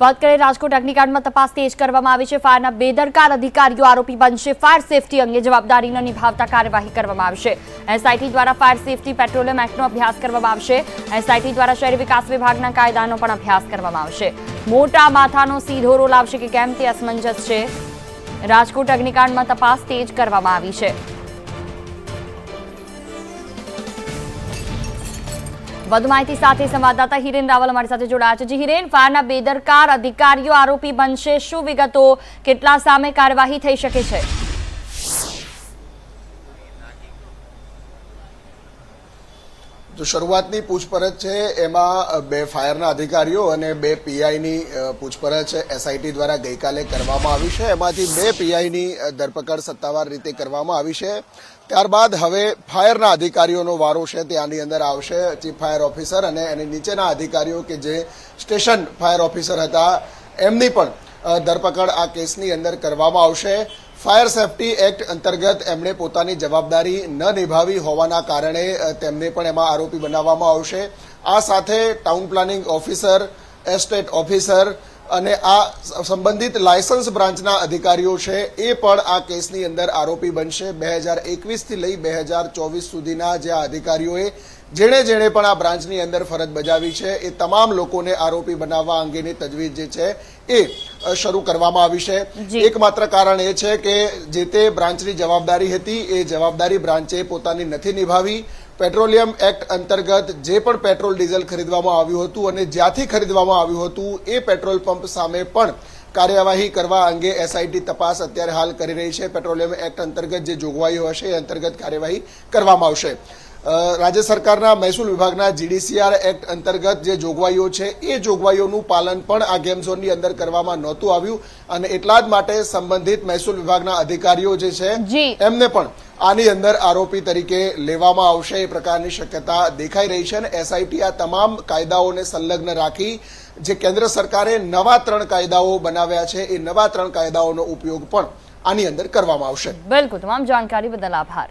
વાત કરીએ રાજકોટ અગ્નિકાંડમાં તપાસ તેજ કરવામાં આવી છે. ફાયરના બેદરકાર અધિકારીઓ આરોપી બનશે. ફાયર સેફટી અંગે જવાબદારીને નિભાવતા કાર્યવાહી કરવામાં આવશે. એસઆઈટી દ્વારા ફાયર સેફટી પેટ્રોલિયમ એક્ટનો અભ્યાસ કરવામાં આવશે. એસઆઈટી દ્વારા શહેરી વિકાસ વિભાગના કાયદાનો પણ અભ્યાસ કરવામાં આવશે. મોટા માથાનો સીધો રોલ આવશે કે કેમ તે અસમંજસ છે. રાજકોટ અગ્નિકાંડમાં તપાસ તેજ કરવામાં આવી છે. વધુ માહિતી સાથે સંવાદદાતા હિરેન રાવલ અમારી સાથે જોડાયા છે જી હિરેન ફાયરના બેદરકાર અધિકારીઓ આરોપી બનશે શું વિગતો કેટલા સામે કાર્યવાહી થઈ શકે છે જો શરૂઆતની પૂછપરછ છે, એમાં બે ફાયરના અધિકારીઓ અને બે પીઆઈની પૂછપરછ એસઆઈટી દ્વારા ગઈકાલે કરવામાં આવી છે. એમાંથી બે પીઆઈની ધરપકડ સત્તાવાર રીતે કરવામાં આવી છે. ત્યારબાદ હવે ફાયરના અધિકારીઓનો વારો છે તે આની અંદર આવશે ચીફ ફાયર ઓફિસર અને એની નીચેના અધિકારીઓ કે જે સ્ટેશન ફાયર ઓફિસર હતા, એમની પણ ધરપકડ આ કેસની અંદર કરવામાં આવશે. ફાયર સેફટી એક્ટ અંતર્ગત એમણે પોતાની જવાબદારી ન નિભાવી હોવાના કારણે તેમને પણ એમાં આરોપી બનાવવામાં આવશે. આ સાથે town planning officer, estate officer અને આ સંબંધિત લાયસન્સ બ્રાન્ચના અધિકારીઓ છે એ પણ આ કેસની અંદર આરોપી બનશે. બે હજાર એકવીસથી લઈ બે હજાર ચોવીસ સુધીના જે આ અધિકારીઓએ જેણે જેણે પણ આ બ્રાન્ચની અંદર ફરજ બજાવી છે એ તમામ લોકોને આરોપી બનાવવા અંગેની તજવીજ જે છે એ શરૂ કરવામાં આવી છે. એકમાત્ર કારણ એ છે કે જે તે બ્રાન્ચની જવાબદારી હતી એ જવાબદારી બ્રાન્ચે પોતાની નથી નિભાવી. પેટ્રોલિયમ એક્ટ અંતર્ગત જે પણ પેટ્રોલ ડીઝલ ખરીદવામાં આવ્યું હતું અને જ્યાંથી ખરીદવામાં આવ્યું હતું, એ પેટ્રોલ પંપ સામે પણ કાર્યવાહી કરવા અંગે એસઆઈટી તપાસ અત્યારે હાલ કરી રહી છે. પેટ્રોલિયમ એક્ટ અંતર્ગત જે જોગવાઈઓ હશે, એ અંતર્ગત કાર્યવાહી કરવામાં આવશે. રાજ્ય સરકારના મહેસૂલ વિભાગના જીડીસીઆર એક્ટ અંતર્ગત જે જોગવાઈઓ છે એ જોગવાઈઓનું પાલન પણ આ ગેમ ઝોનની અંદર કરવામાં નહોતું આવ્યું અને એટલા જ માટે સંબંધિત મહેસૂલ વિભાગના અધિકારીઓ જે છે એમને પણ આની અંદર આરોપી તરીકે લેવામાં આવશે એ પ્રકારની શક્યતા દેખાઈ રહી છે અને એસઆઈટી આ તમામ કાયદાઓને સંલગ્ન રાખી જે કેન્દ્ર સરકારે નવા ત્રણ કાયદાઓ બનાવ્યા છે એ નવા ત્રણ કાયદાઓનો ઉપયોગ પણ આની અંદર કરવામાં આવશે. બિલકુલ તમામ જાણકારી બદલ આભાર.